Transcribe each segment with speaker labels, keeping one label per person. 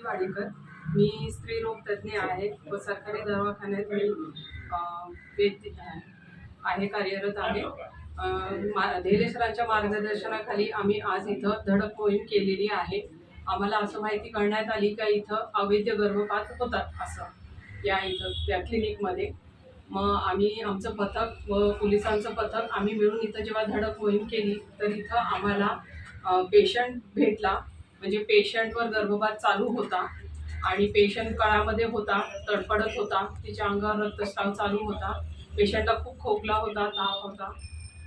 Speaker 1: दीप्ती वाडीकर. मी स्त्रीरोग तज्ज्ञ आहे. व सरकारी दवाखान्यात मी व्यक्ती आहे कार्यरत आहे. मा धैर्यसरांच्या मार्गदर्शनाखाली आम्ही आज इथं धडक मोहीम केलेली आहे. आम्हाला असं माहिती करण्यात आली का इथं अवैध गर्भपात होतात असं या इथं त्या क्लिनिकमध्ये. मग आम्ही आमचं पथक व पोलिसांचं पथक आम्ही मिळून इथं जेव्हा धडक मोहीम केली तर इथं आम्हाला पेशंट भेटला. म्हणजे पेशंटवर गर्भपात चालू होता आणि पेशंट काळामध्ये होता तडफडत होता तिच्या अंगावर रक्तस्राव चालू होता पेशंटला खूप खोकला होता ताप होता.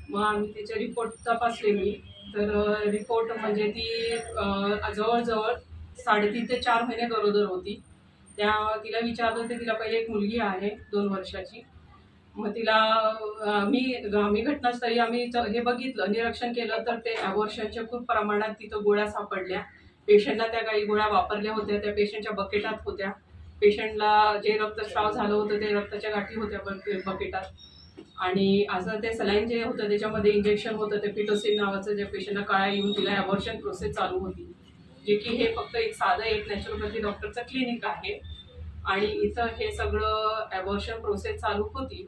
Speaker 1: मग आम्ही तिचे रिपोर्ट तपासले मी तर रिपोर्ट म्हणजे ती जवळजवळ साडेतीन ते चार महिने गरोदर होती. त्या तिला विचारलं ते तिला पहिले एक मुलगी आहे दोन वर्षाची. मग तिला आम्ही मी आम्ही घटनास्थळी आम्ही च- हे बघितलं निरीक्षण केलं तर ते ॲबॉर्शनच्या खूप प्रमाणात तिथं गोळ्या सापडल्या. पेशंटला त्या काही गोळ्या वापरल्या होत्या त्या पेशंटच्या बकेटात होत्या. पेशंटला जे रक्तस्राव झालं होतं ते रक्ताच्या गाठी होत्या बकेटात. आणि असं ते सलाईन जे होतं त्याच्यामध्ये इंजेक्शन होतं ते पिटोसिन नावाचं जे पेशंटला काळा येऊन तिला अबॉर्शन प्रोसेस चालू होती. जे की हे फक्त एक साधं एक नॅचरोपॅथी डॉक्टरचं क्लिनिक आहे. आणि इथं हे सगळं अबॉर्शन प्रोसेस चालू होती.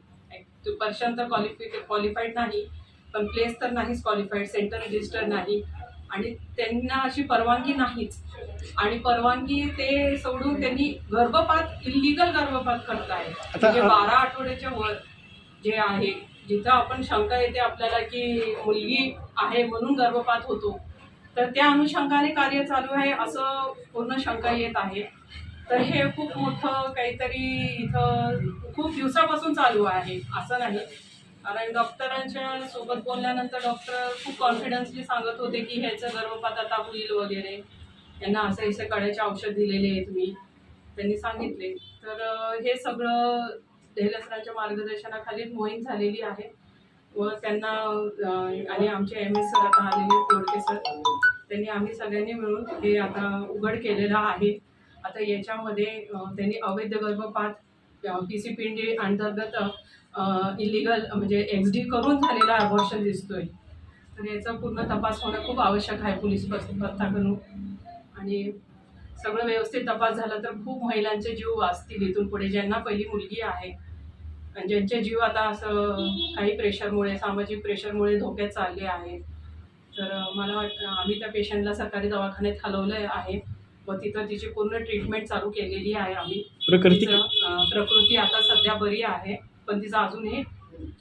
Speaker 1: पर्शन तर क्वालिफि क्वालिफाईड नाही पण प्लेस तर नाहीच क्वालिफाईड सेंटर रजिस्टर नाही. आणि त्यांना अशी परवानगी नाहीच. आणि परवानगी ते सोडून त्यांनी गर्भपात इलिगल गर्भपात करताय म्हणजे बारा आठवड्याच्या वर जे आहे जिथं आपण शंका येते आपल्याला की मुलगी आहे म्हणून गर्भपात होतो तर त्या अनुषंगाने कार्य चालू आहे असं पूर्ण शंका येत आहे. तर हे खूप मोठं काहीतरी इथं खूप दिवसापासून चालू आहे असं नाही. कारण डॉक्टरांच्या सोबत बोलल्यानंतर डॉक्टर खूप कॉन्फिडन्सली सांगत होते की ह्याचं गर्भपात आता होईल वगैरे. यांना असे असे कड्याचे औषध दिलेले आहेत मी. त्यांनी सांगितले. तर हे सगळं देहलसरांच्या मार्गदर्शनाखाली मोहीम झालेली आहे. व त्यांना आणि आमचे एम एस सर आता आलेले तोडके सर त्यांनी आम्ही सगळ्यांनी मिळून हे आता उघड केलेलं आहे. आता याच्यामध्ये त्यांनी अवैध गर्भपात पी सी पी डी अंतर्गत इलिगल म्हणजे एक्स डी करून झालेला अबॉर्शन दिसतोय. तर याचा पूर्ण तपास होणं खूप आवश्यक आहे पोलीस पथ- पथकाकडून आणि सगळं व्यवस्थित तपास झाला तर खूप महिलांचे जीव वाचतील इथून पुढे ज्यांना पहिली मुलगी आहे. आणि ज्यांचे जीव आता असं काही प्रेशरमुळे सामाजिक प्रेशरमुळे धोक्यात चालले आहेत. तर मला वाटतं आम्ही त्या पेशंटला सरकारी दवाखान्यात हलवलं आहे. व तिथं तिची पूर्ण ट्रीटमेंट चालू केलेली आहे आम्ही.
Speaker 2: प्रकृती?
Speaker 1: तिचं, प्रकृती आता सध्या बरी आहे पण तिचं अजूनही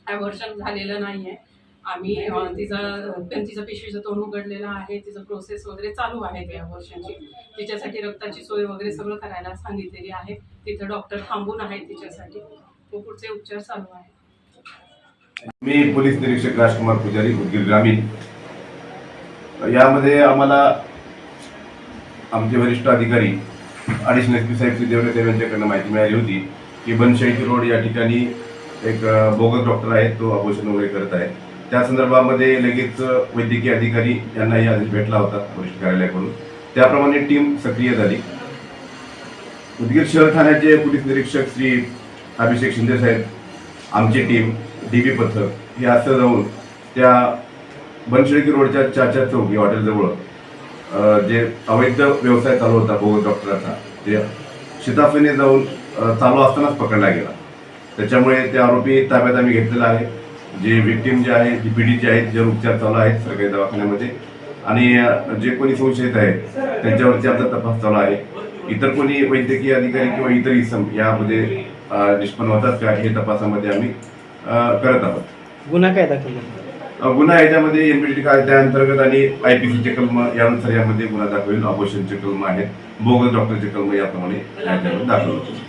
Speaker 1: ॲबॉर्शन झालेलं नाही आहे आम्ही तिचं पण तिचं पिशवीचं तोंड उघडलेलं आहे तिचं प्रोसेस वगैरे चालू आहे ते अबॉर्शनची तिच्यासाठी रक्ताची सोय वगैरे सगळं करायला सांगितलेली आहे. तिथं डॉक्टर थांबून आहे तिच्यासाठी. व पुढचे उपचार चालू आहेत.
Speaker 3: मी पोलीस निरीक्षक राजकुमार पुजारी उदगीर ग्रामीण. यामध्ये आम्हाला आमचे वरिष्ठ अधिकारी अडिशनल एस पी साहेब श्री साहेब यांच्याकडनं माहिती मिळाली होती की बनशेळकी रोड या ठिकाणी एक बोगस डॉक्टर आहे तो अपोषण वगैरे करत आहे त्या संदर्भामध्ये लगेच वैद्यकीय अधिकारी यांनाही आधी भेटला होता वरिष्ठ कार्यालयाकडून. त्याप्रमाणे टीम सक्रिय झाली. उदगीर शहर ठाण्याचे पोलीस निरीक्षक श्री अभिषेक शिंदे साहेब आमची टीम डी बी पथक हे असं जाऊन त्या बनशेळकी रोडच्या चाचा चौक या हॉटेलजवळ जे अवैध व्यवसाय चालू होता बोगस डॉक्टरचा ते शिताफीने जाऊन चालू असतानाच पकडला गेला. त्याच्यामुळे ते आरोपी ताब्यात आम्ही घेतलेला आहे. जे विक्टीम जे आहे जी पीडित आहेत जे उपचार चालू आहेत सरकारी दवाखान्यामध्ये. आणि जे कोणी संशयित आहेत त्यांच्यावरती आता तपास चालू आहे. इतर कोणी वैद्यकीय अधिकारी किंवा इतर इसम यामध्ये निष्पन्न होतात का हे तपासामध्ये आम्ही करत आहोत.
Speaker 2: गुन्हा काय दाखल
Speaker 3: गुन्हा याच्यामध्ये एनपीटी कायद्याअंतर्गत आणि आय पी सीचे कलम यानुसार यामध्ये गुन्हा दाखल होईल. ऑपरेशनचे कलम आहेत. बोगस डॉक्टरचे कलम याप्रमाणे दाखल होतील.